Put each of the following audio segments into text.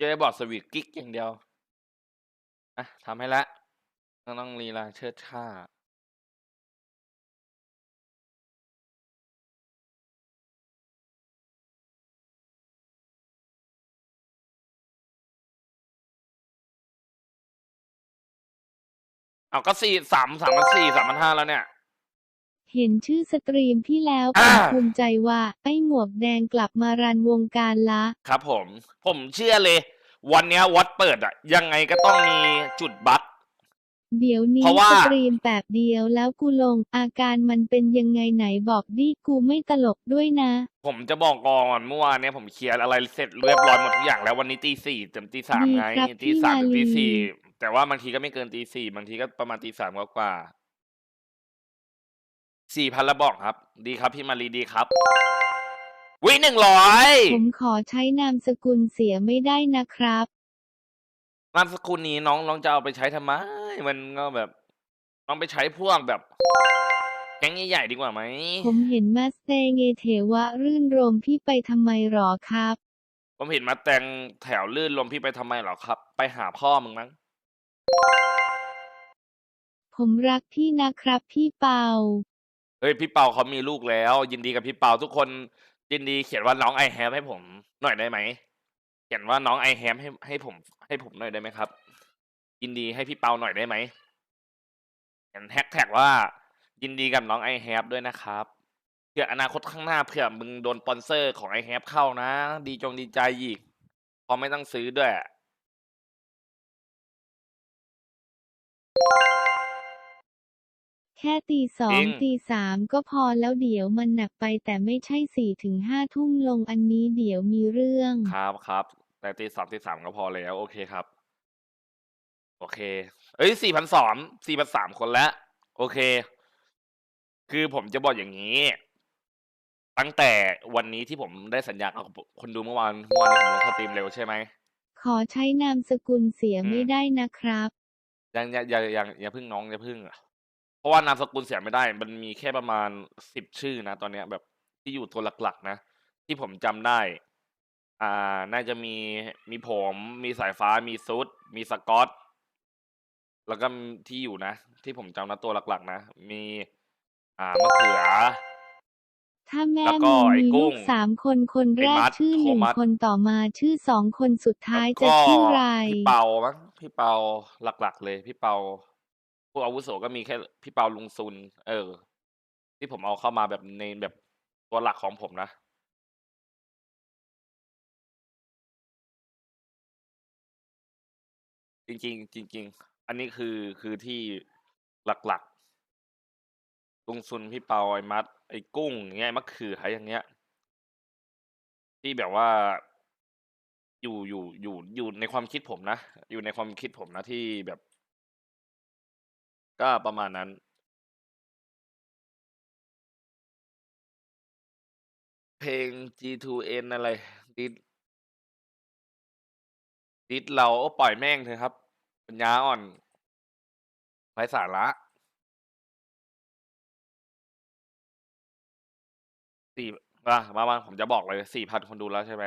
เจ๊บอกสวีทกิ๊กอย่างเดียวอะทำให้ละต้องต้องลีลาเชิดช่าเอาก็สี่สามสามพันสี่สามพันห้าแล้วเนี่ย เห็นชื่อสตรีมพี่แล้วผอ่า มภูมิใจว่าไอ้หมวกแดงกลับมารันวงการละ ครับผม ผมเชื่อเลย วันเนี้ยวัดเปิดอะยังไงก็ต้องมีจุดบั๊ก เดี๋ยวนี้เพราะว่า สตรีมแบบเดียวแล้วกูลงอาการมันเป็นยังไงไหนบอกดิกูไม่ตลกด้วยนะ ผมจะบอกก่อนเมื่อวานเนี่ยผมเคลียร์อะไรเสร็จเรียบร้อยหมดทุกอย่างแล้ววันนี้ตีสี่เต็มตีสามดีไงครับตีพี่สามถึงมาลีตีสี่แต่ว่าบางทีก็ไม่เกินตีสี่บางทีก็ประมาณตีสามกว่า สี่พันละบอกครับ ดีครับพี่มารีดีครับ วิหนึ่งร้อยผมขอใช้นามสกุลเสียไม่ได้นะครับ นามสกุลนี้น้องน้องจะเอาไปใช้ทำไม มันก็แบบน้องไปใช้พวกแบบ แก๊งใหญ่ๆดีกว่าไหม ผมเห็นมาสเตเงเถวะรื่นรมพี่ไปทำไมหรอครับ ผมเห็นมาแต่งแถวลื่นลมพี่ไปทำไมเหรอครับ ไปหาพ่อมึงมั้ง ผมรักพี่นะครับพี่เปา เฮ้ยพี่เปาเขามีลูกแล้ว ยินดีกับพี่เปาทุกคน ยินดีเขียนว่าน้องไอแฮมให้ผมหน่อยได้ไหมเขียนว่าน้องไอแฮมให้ให้ผม ให้ผมหน่อยได้ไหมครับ ยินดีให้พี่เปาหน่อยได้ไหมเขียนแฮชแท็กว่า ยินดีกับน้องไอแฮปด้วยนะครับเผื่ออนาคตข้างหน้าเผื่อมึงโดนสปอนเซอร์ของไอแฮปเข้านะ ดีจงดีใจอีกพอไม่ต้องซื้อด้วย แค่ตีสอจริง งตีสามก็พอแล้วเดี๋ยวมันหนักไปแต่ไม่ใช่สี่ถึงห้าทุ่มลงอันนี้เดี๋ยวมีเรื่อง ครับครับ แต่ตีสามตีสามก็พอแล้ว โอเคครับ โอเค เอ้ยสี่พันสองสี่พันสามคนแล้วโอเค คือผมจะบอกอย่างนี้ ตั้งแต่วันนี้ที่ผมได้สัญญากับคนดูเมื่อวานเมื่อวานนี้ผมลงสตรีมเร็วใช่ไหม ขอใช้นามสกุลเสียอืม ไม่ได้นะครับ ยังอย่าอย่าอย่าอย่าพึ่งน้องอย่าพึ่งอะ เพราะว่านามสกุลเสียไม่ได้ มันมีแค่ประมาณสิบชื่อนะ ตอนเนี้ยแบบที่อยู่ตัวหลักๆนะ ที่ผมจำได้ อ่า น่าจะมีมีผม มีสายฟ้า มีซุด มีสกอต แล้วก็ที่อยู่นะ ที่ผมจำนะตัวหลักๆ นะ มี อ่ามะเขือ ถ้าแม่แล้วก็มึงไอ้มีกุ้ลูงกสามคนคนแรไอ้กมัดชื่อหนึ่งโทมัส คนต่อมาชื่อสองคนสุดท้ายแล้วจะก็ชื่อไร พี่เปามั้งพี่เปาหลักๆ เลย พี่เปา ผู้อาวุโสก็มีแค่พี่เปาลุงซุน เออ ที่ผมเอาเข้ามาแบบในแบบตัวหลักของผมนะ จริงๆจริง ๆ อันนี้คือคือที่หลักๆลุงซุนพี่เปาไอ้มัด ไอ้กุ้งอย่างเงี้ยไอ้มะเขืออย่างเงี้ย ที่แบบว่าอยู่อยู่อยู่อยู่ในความคิดผมนะ อยู่ในความคิดผมนะที่แบบ ก็ประมาณนั้น เพลง G2N อะไร ดิดดิดเราโอ้ปล่อยแม่งเถอะครับ ปัญญาอ่อนไร้สาระสี่มามามาผมจะบอกเลยสี่พันคนดูแล้วใช่ไหม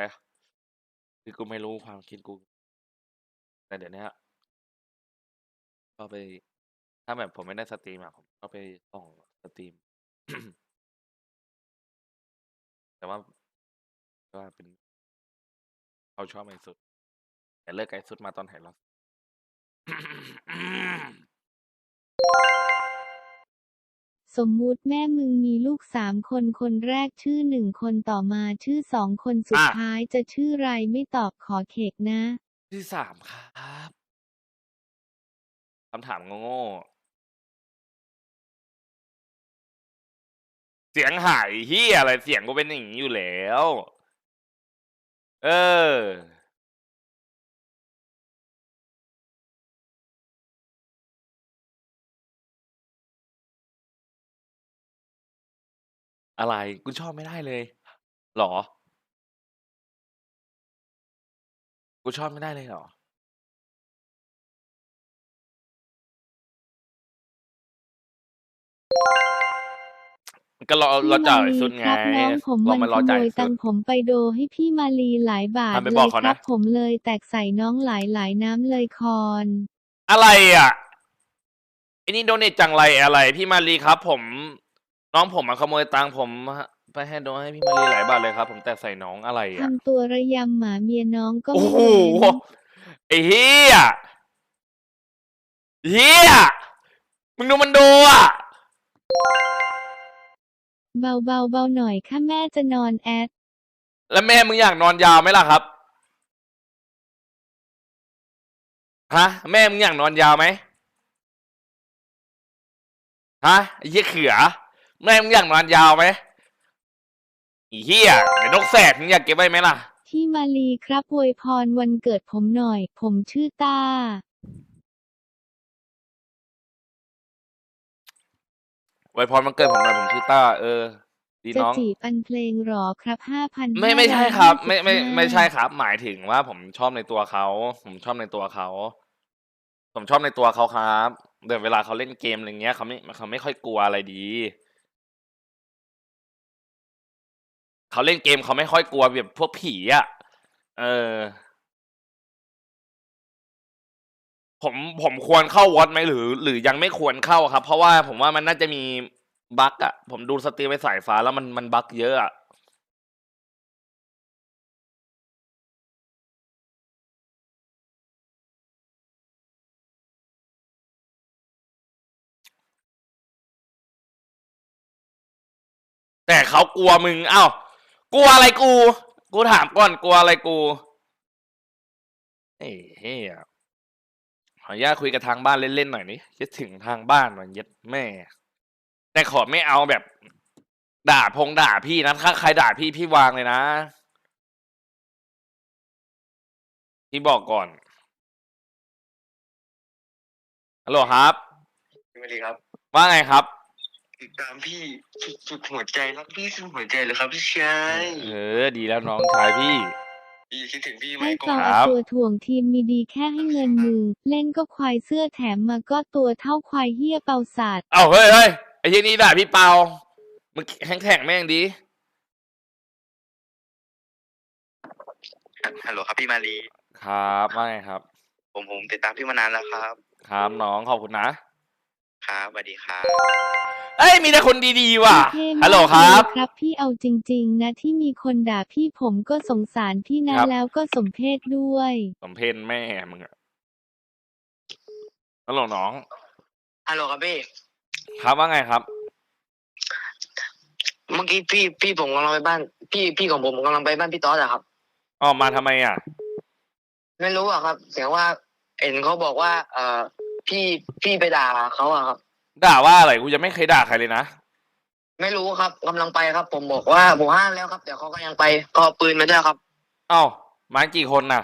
คือกูไม่รู้ความคิดกู แต่เดี๋ยวนี้ก็ไป ถ้าแบบผมไม่ได้สตรีมอะผมก็ไปส่องสตรีม แต่ว่าก็เป็นเขาชอบไอ้สุด แต่เลิกไอ้สุดมาตอนไหนแล้วสมมุติแม่มึงมีลูกสามคนคนแรกชื่อหนึ่งคนต่อมาชื่อสองคนสุดอะท้ายจะชื่อไรไม่ตอบขอเขกนะที่สามครับคำถามโง่ๆ เสียงหายเฮียอะไรเสียงกูเป็นอย่างนี้อยู่แล้ว เออ อะไรกูชอบไม่ได้เลยหรอ กูชอบไม่ได้เลยหรอ ก็รอพี่รอจ่ายมาลีสุดไงครับน้องผมรอมันมันขรอโมจ่ายยสุตัดงค์ผมไปโดให้พี่มาลีหลายบาททำไปเลบอกยเขาครันะบผมเลยแตกใส่น้องหลายหลายน้ำเลยคอนอะไรอะไอ้นี่โดเนทจังไรอะไร พี่มารีครับ ผม น้องผมมาขโมยตังค์ผมไปให้โดนให้พี่มารีหลายบาทเลยครับ ผมแต่ใส่น้องอะไรอะทำตัวระยำหมาเมียน้องก็โอ้ไม่โหเว้นไอ้เฮียเฮียมึงดูมันดูอะ เบาเบาเบาหน่อยค่ะแม่จะนอนแอด แล้วแม่มึงอยากนอนยาวไหมล่ะครับ ฮะ แม่มึงอยากนอนยาวไหมฮะไอ้เหี้ยเขือ แม่มึงอยากนอนยาวไหมไอ้เหี้ยไอ้นกแสกมึงอยากเก็บไว้ไหมล่ะ ที่มาลีครับอวยพรวันเกิดผมหน่อย ผมชื่อตา ไว้พรมันเกิดผมหน่อยผมชื่อต้า เออ ดีจะน้อง จีบอันเพลงหรอครับห้าพัน ไม่ไม่ใช่ครับ ไม่ไม่ไม่ใช่ครับ หมายถึงว่าผมชอบในตัวเขา ผมชอบในตัวเขา ผมชอบในตัวเขาครับเดี๋ยวเวลาเขาเล่นเกมอะไรเงี้ยเขาไม่เขาไม่ค่อยกลัวอะไรดี เขาเล่นเกมเขาไม่ค่อยกลัวแบบพวกผีอะ เออ ผมผมควรเข้าวอตไหมหรือ หรือยังไม่ควรเข้าครับ เพราะว่าผมว่ามันน่าจะมีบั๊กอะผมดูสตรีมไปสายฟ้าแล้วมันมันบั๊กเยอะอะแต่เขากลัวมึงเอ้ากลัวอะไรกู กูถามก่อนกลัวอะไรกูเอ้ยเฮียข ออนุญาตคุยกับทางบ้านเล่นๆหน่อยนี่คิดถึงทางบ้านหน่อยเย็ดแม่ แต่ขอไม่เอาแบบ ด่าพงด่าพี่นะถ้าใครด่าพี่พี่วางเลยนะพี่บอกก่อนฮัลโหลครับพี่มารีครับ ว่าไงครับ ติดตามพี่สุดสุดหัวใจรักพี่สุดหัวใจเลยครับพี่ชาย เออ ดีแล้วน้องชายพี่ พี่คิดถึงพี่ไหมให้ก่จออนครัเอาบตัวถ่วงทีมมีดีแค่ให้เงินมือ เล่นก็ควายเสื้อแถมมาก็ตัวเท่าควายเฮียเป่าศาสตร์เอาเฮ้ยเฮ้ยไอ้ที่นี่ด่าพี่เปามึงแข็งแข็งแม่งดีฮัลโหลครับพี่มารีครับว่าไงครับ ผมผมติดตามพี่มานานแล้วครับ ครับน้องขอบคุณนะ ครับสวัสดีครับเอ้ยมีแต่คนดีๆว่ะเท่มากฮัลโหลครับเลยครับ พี่เอาจริง ๆ นะที่มีคนด่าพี่ผมก็สงสารพี่นะครับ แล้วก็สมเพศด้วย สมเพนแม่มึงอะฮัลโหลน้อง ฮัลโหลครับพี่ ครับว่าไงครับ เมื่อกี้พี่พี่ผมกำลังไปบ้าน พี่พี่ของผมกำลังไปบ้านพี่ต๊อดอะครับ ออกมาทำไมอะ ไม่รู้อะครับเสียงว่าเห็นเขาบอกว่า เอ่อ พี่พี่ไปด่าเขาอะครับ ด่าว่าอะไรกูยังไม่เคยด่าใครเลยนะไม่รู้ครับกำลังไปครับ ผมบอกว่าผมห้ามแล้วครับแต่เขาก็ยังไปก็เอาปืนมาด้วยครับ เอ้ามากี่คนน่ะ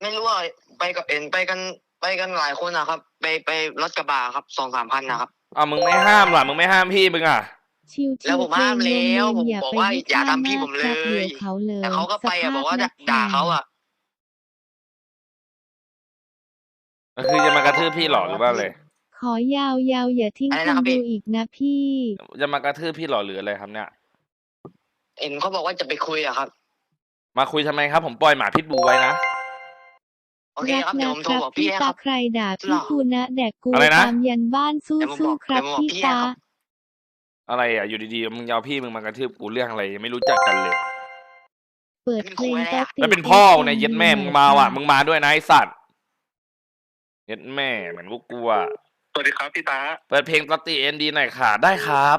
ไม่รู้ว่าไปกับเอ็นไปกันไปกันหลายคนนะครับ ไปไปรถกระบะครับสองสามพันนะครับเอ้ามึงไม่ห้ามล่ะมึงไม่ห้ามพี่มึงอะ ชิวๆแล้วผมห้ามแล้วเพงผมอย่าบอกไปว่าให้อย่าค่ทำพี่ผมเลยครับดี๋วเขาเลย แต่เขาก็ไปอะสภพบอกว่านัด่าแข่งเขาอะ ก็คือจะมากระทืบพี่เหรอหรือว่าอะไรขอยาวๆอย่าทิ้งอะไรคนะนครับพี่ ดูอีกนะพี่ จะมากระทืบพี่เหรอหรืออะไรครับเนี่ย เอ็นเขาบอกว่าจะไปคุยอะครับ มาคุยทำไมครับ ผมปล่อยหมาพิษบูไว้นะ โอเคครับเดี๋ยวผมโทรบอกพี่พี่ให้ตาครับ ใครด่าหรพี่อกูนะแดกกูอะไรนะ ตามยันบ้านสู้เดี๋ยวผมสู้บอกครับเดี๋ยวผมบอกพี่พี่ตาให้ครับ อะไรอะอยู่ดีๆมึงจะเอาพี่มึงมากระทืบกูเรื่องอะไรยังไม่รู้จักกันเลย เปิดเพลงเป็นครูอะไรอะก็ติดแล้วเป็นพ่อกูเนี่ยเย็ดแม่มึงมาว่ะมึงมาด้วยนะไอสัตว์ เย็ดแม่เหมือนกูกลัว สวัสดีครับพี่ตาเปิดเพลงปติเอ็นดีหน่อยค่ะ ได้ครับ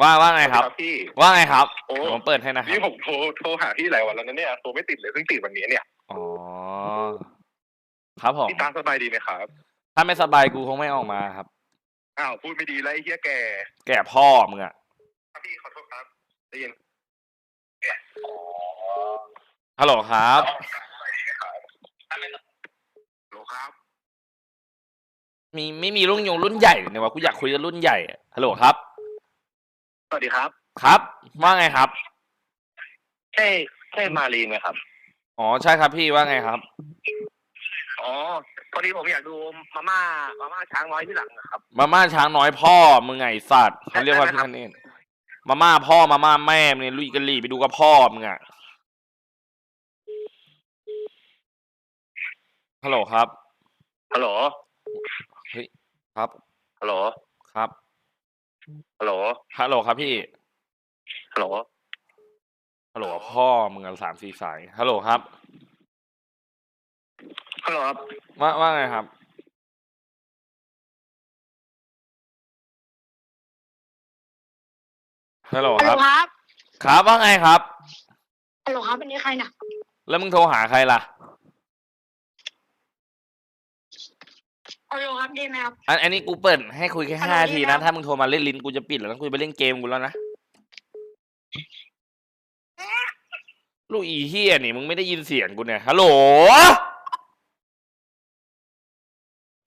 ว่าว่าไงครับ สวัสดีพี่ ว่าไงครับโอ้ ผมเปิดให้นะครันี่บผมโทรโทรหาพี่หลายวันแล้วนะเนี่ยโทรไม่ติดเลยเพิ่งติดวันนี้เนี่ยอ๋อครับผมพี่ตาสบายดีไหมครับถ้าไม่สบายกูคงไม่ออกมาครับ อ้าวพูดไม่ดีแล้วไอ้เหี้ยแกแก่พ่อมึงอะครับพี่ขอโทษครับได้ยินฮัลโหลครับ ฮัลโหลครับ มีไม่มีรุ่นยงรุ่นใหญ่เนี่ยวะกูอยากคุยกับรุ่นใหญ่อะฮัลโหลครับ สวัสดีครับ ครับ ว่าไงครับ ใช่ใช่มารีไหมครับ อ๋อใช่ครับพี่ว่าไงครับ อ๋อ พอดีผมอยากดูมาม่ามาม่าช้างน้อยที่หลังนะครับ มาม่าช้างน้อยพ่อมึงไงสัตว์เขาเรียกว่าพี่คเนตมาม่าพ่อมาม่าแม่มึงเนี่ยลุยกะหรี่ไปดูกับพ่อมึงอะฮัลโหลครับ ฮัลโหล ครับ ฮัลโหล ครับ ฮัลโหล ฮัลโหลครับพี่ ฮัลโหล ฮัลโหลพ่อมึงอะสามสี่สาย ฮัลโหลครับ ฮัลโหลครับ ว่าว่าไงครับ ฮัลโหลฮัลคโหลรับ ครับ ครับว่าไงครับ ฮัลโหลครับอันนี้ใครน่ะแล้วมึงโทรหาใครล่ะ ฮัลโหลครับได้ไหมครับ อันอันนี้กูเปิดให้คุยแค่ฮัลโหลห้าได้ทีแล้นะวถ้ามึงโทรมาเล่นลิ้นกูจะปิดแล้วนะกูจะไปเล่นเกมกูแล้วนะ ลูกอีเฮียนี่มึงไม่ได้ยินเสียงกูเนี่ย ฮัลโหล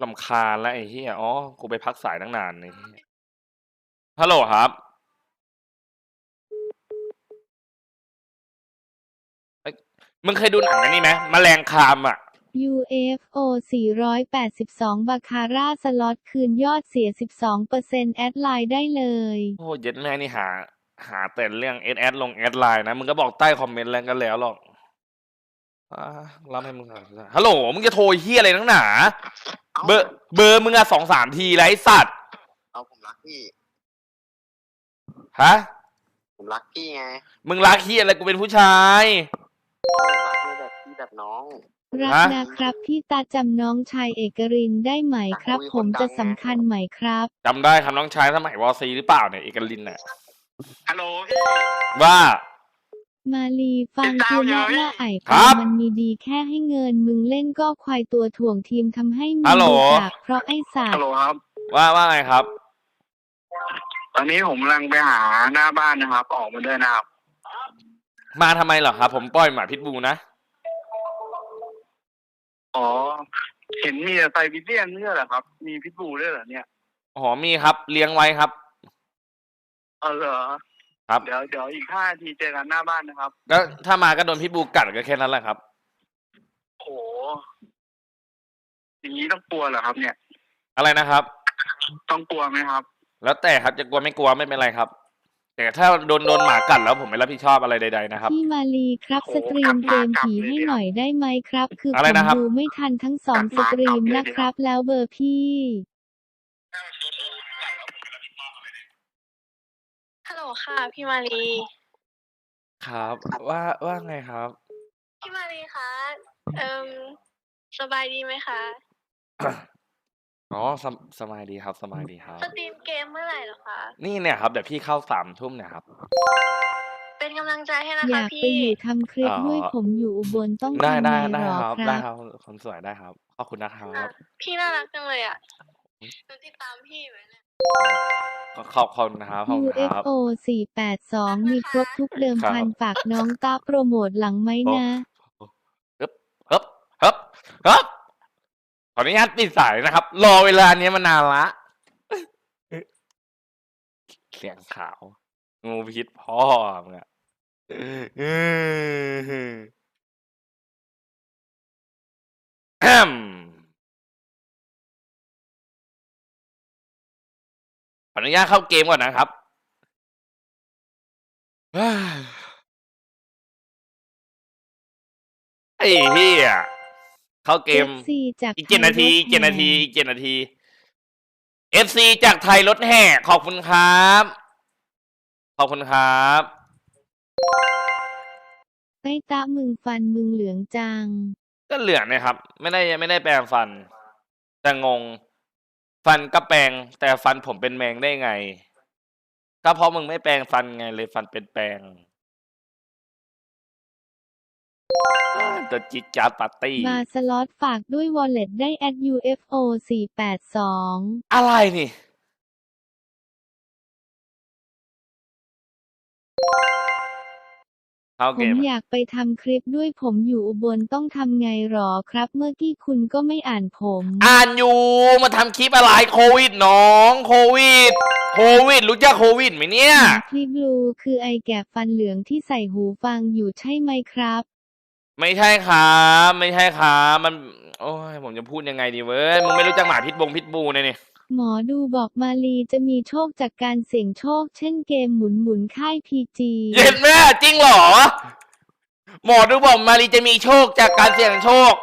ลำคาญแล้วไอ้เฮียอ๋อ กูไปพักสายตั้งนานไอ้เหี้ยฮัลโหลครับเอ้ยมึงเคยดูหนังอันนี้ไหมแมลงคามอะ UFO 482 บาคาร่าสล็อตคืนยอดเสีย 12%แอดไลน์ได้เลย โอ้เย็ดแม่นี่หา หาแต่เรื่องเอสแอดลงแอดไลน์นะ มึงก็บอกใต้คอมเมนต์แล้วกันแล้วหรอกอ่ารับให้มึงก่อนฮัลโหล มึงจะโทรเฮียอะไรนักหนาเบอร์เบอร์มึงอะสองสามทีแล้วไอ้สัตว์ เอาผมรักพี่ ฮะ ผมรักพี่ไง มึงรักเฮียอะไรกูเป็นผู้ชาย ผมรักพี่แบบพี่แบบน้อง รักฮะนะครับพี่ตาจำน้องชายเอกรินได้ไหมครับคุยผคนมดังจะไงสำคัญไหมครับจำได้ครับน้องชายสมัยวอซีหรือเปล่าเนี่ยเอกลินน่ะฮัลโหลพี่ว่ามาลีฟังติดตามคืออยู่ละพี่ว่าไอ้ครัปาบมันมีดีแค่ให้เงินมึงเล่นก็ควายตัวถ่วงทีมทำให้มึฮังลโหลดูจากเพราะไอ้สัตฮัลว์โหลครับ ว่าว่าไงครับ ตอนนี้ผมกำลังไปหาหน้าบ้านนะครับ ออกมาด้วยนะครับ มาทำไมเหรอครับ ผมปล่อยหมาพิษบูนะ อ๋อ เห็นมีแต่ไซบีเรียนเนี่ยเหรอครับ มีพิษบูด้วยเหรอเนี่ยอ๋อมีครับ เลี้ยงไว้ครับ เออเหรอครับ เดี๋ยวเดี๋ยวอีกห้านาทีเจอกันหน้าบ้านนะครับ ก็ถ้ามาก็โดนพิษบูกัดก็แค่นั้นแหละครับ โหอย่างนี้ต้องกลัวเหรอครับ เนี่ย อะไรนะครับ ต้องกลัวไหมครับ แล้วแต่ครับจะกลัวไม่กลัวไม่เป็นไรครับ แต่ถ้าโดนโดนหมากัดแล้วผมไม่รับผิดชอบอะไรใดๆนะครับ พี่มาลีครับโอ้สตรีมเกมผีให้หน่อยได้ไหมครับ คืออะไรผมนะครับ ดูไม่ทันทั้งสองกลัสบมาตรีมกลับเลยนะครับ แล้วเบอร์พี่ ฮัลโหลค่ะพี่มารีครับ ว่าว่าไงครับ พี่มารีคะเอ่มสบายดีไหมคะ อ๋อ สบ สบายดีครับ สบายดีครับ สตรีมเกมเมื่อไหร่เหรอคะ นี่เนี่ยครับ เดี๋ยวพี่เข้าสามทุ่มเนี่ยครับ เป็นกำลังใจให้นะอคะยากไปพี่ อยู่ทำคลิปอ๋อด้วย ผมอยู่อุบล ต้องได้ ทำได้ไงได้หรอครับคได้รับ ครับ คนสวย ได้ครับ ขอบคุณนะครับอะพี่น่ารักจังเลยอะหนูติดตามพี่อยู่เนี่ย ขอ ขอบคุณนะครับ ขอบคุณครับ UFO 482มีครบทุกเดิมครับพันฝากน้องตาโปรโมทหลังไหมนะ ฮึบ ฮึบ ฮึบ ฮึบ ขออนุญาตปิดสายนะครับ รอเวลาเนี้ยมานานละ เสียงขาว งูพิษพ่อมึงอะแอมขออนุญาตเข้าเกมก่อนนะครับไอ้เหี้ย เข้าเกม FC จากอีกเจ็ดนาทีอีกเจ็ดนาทีไทยรถแห่อีกเจ็ดนาที FC จากไทยรถแห่ขอบคุณครับ ขอบคุณครับไอ้ตามึงฟันมึงเหลืองจัง ก็เหลืองนะครับ ไม่ได้ไม่ได้แปลงฟัน แต่งง ฟันก็แปลง แต่ฟันผมเป็นแมงได้ไง ก็เพราะมึงไม่แปลงฟันไงเลยฟันเป็นแปลง ตัวจิตจาร์ปาร์ตี้ มาสล็อตฝากด้วย Wallet ได้ at UFO 482อะไรนี่ เข้าผเกมม อยากไปทำคลิปด้วยผมอยู่อุบลต้องทำไงหรอครับ เมื่อกี้คุณก็ไม่อ่านผม อ่านอยู่มาทำคลิปอะไรโควิดน้องโควิด โควิด รู้จักโควิดไหมเนี่ย คลิปบลูคือไอแก่ฟันเหลืองที่ใส่หูฟังอยู่ใช่ไหมครับ ไม่ใช่ครับไม่ใช่ครับมัน โอ้ยผมจะพูดยังไงดีเว้ยมึงไม่รู้จักหมาพิษบงพิษบูเนี่ยนี่หมอดูบอกมาลีจะมีโชคจากการเสี่ยงโชค เช่นเกมหมุนหมุนๆค่ายพีจีเย็นแม่จริงเหรอ หมอดูบอกมารีจะมีโชคจากการเสี่ยงโชค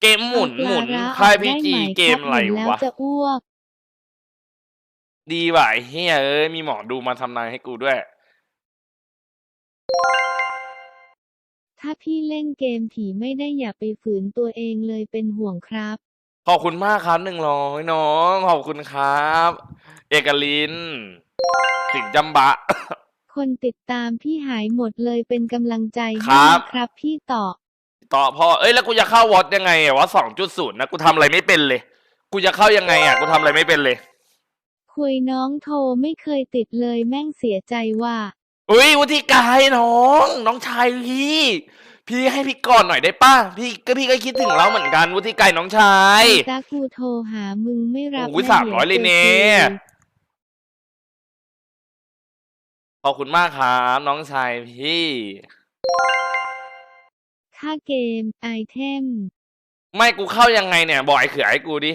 เกมหมุนหมุนค่ายพีจีเกมอะไรแล้ววะจะอ้วก ดีว่ะไอ้เฮียเอ้ยมีหมอดูมาทำนายให้กูด้วย ถ้าพี่เล่นเกมผีไม่ได้อย่าไปฝืนตัวเองเลยเป็นห่วงครับ ขอบคุณมากครับหนึ่งร้อยน้อง ขอบคุณครับ เอกลิน สิงห์จำบะ คนติดตามพี่หายหมดเลยเป็นกำลังใจคให้รับ นะครับพี่ต่อ ต่อพ่อ เอ้ยแล้วกูจะเข้าวอตยังไงอะวะสองจุดศูนย์นะกูทำอะไรไม่เป็นเลย กูจะเข้ายังไงอะกูทำอะไรไม่เป็นเลย คุยน้องโทรไม่เคยติดเลยแม่งเสียใจว่า อุ้ยวุฒิกายน้อง น้องชายพี่ พี่ให้พี่ก่อนหน่อยได้ป่ะพี่ก็พี่ก็คิดถึงเราเหมือนกันวุฒิกายน้องชายไอ้ตากูโทรหามึงไม่รับโอ้ยแม่สามร้อยเลยเนี่ยจอกูขอบคุณมากครับน้องชายพี่ ค่าเกมไอเทม ไม่กูเข้ายังไงเนี่ยบอกไอ้เขือให้กูดิ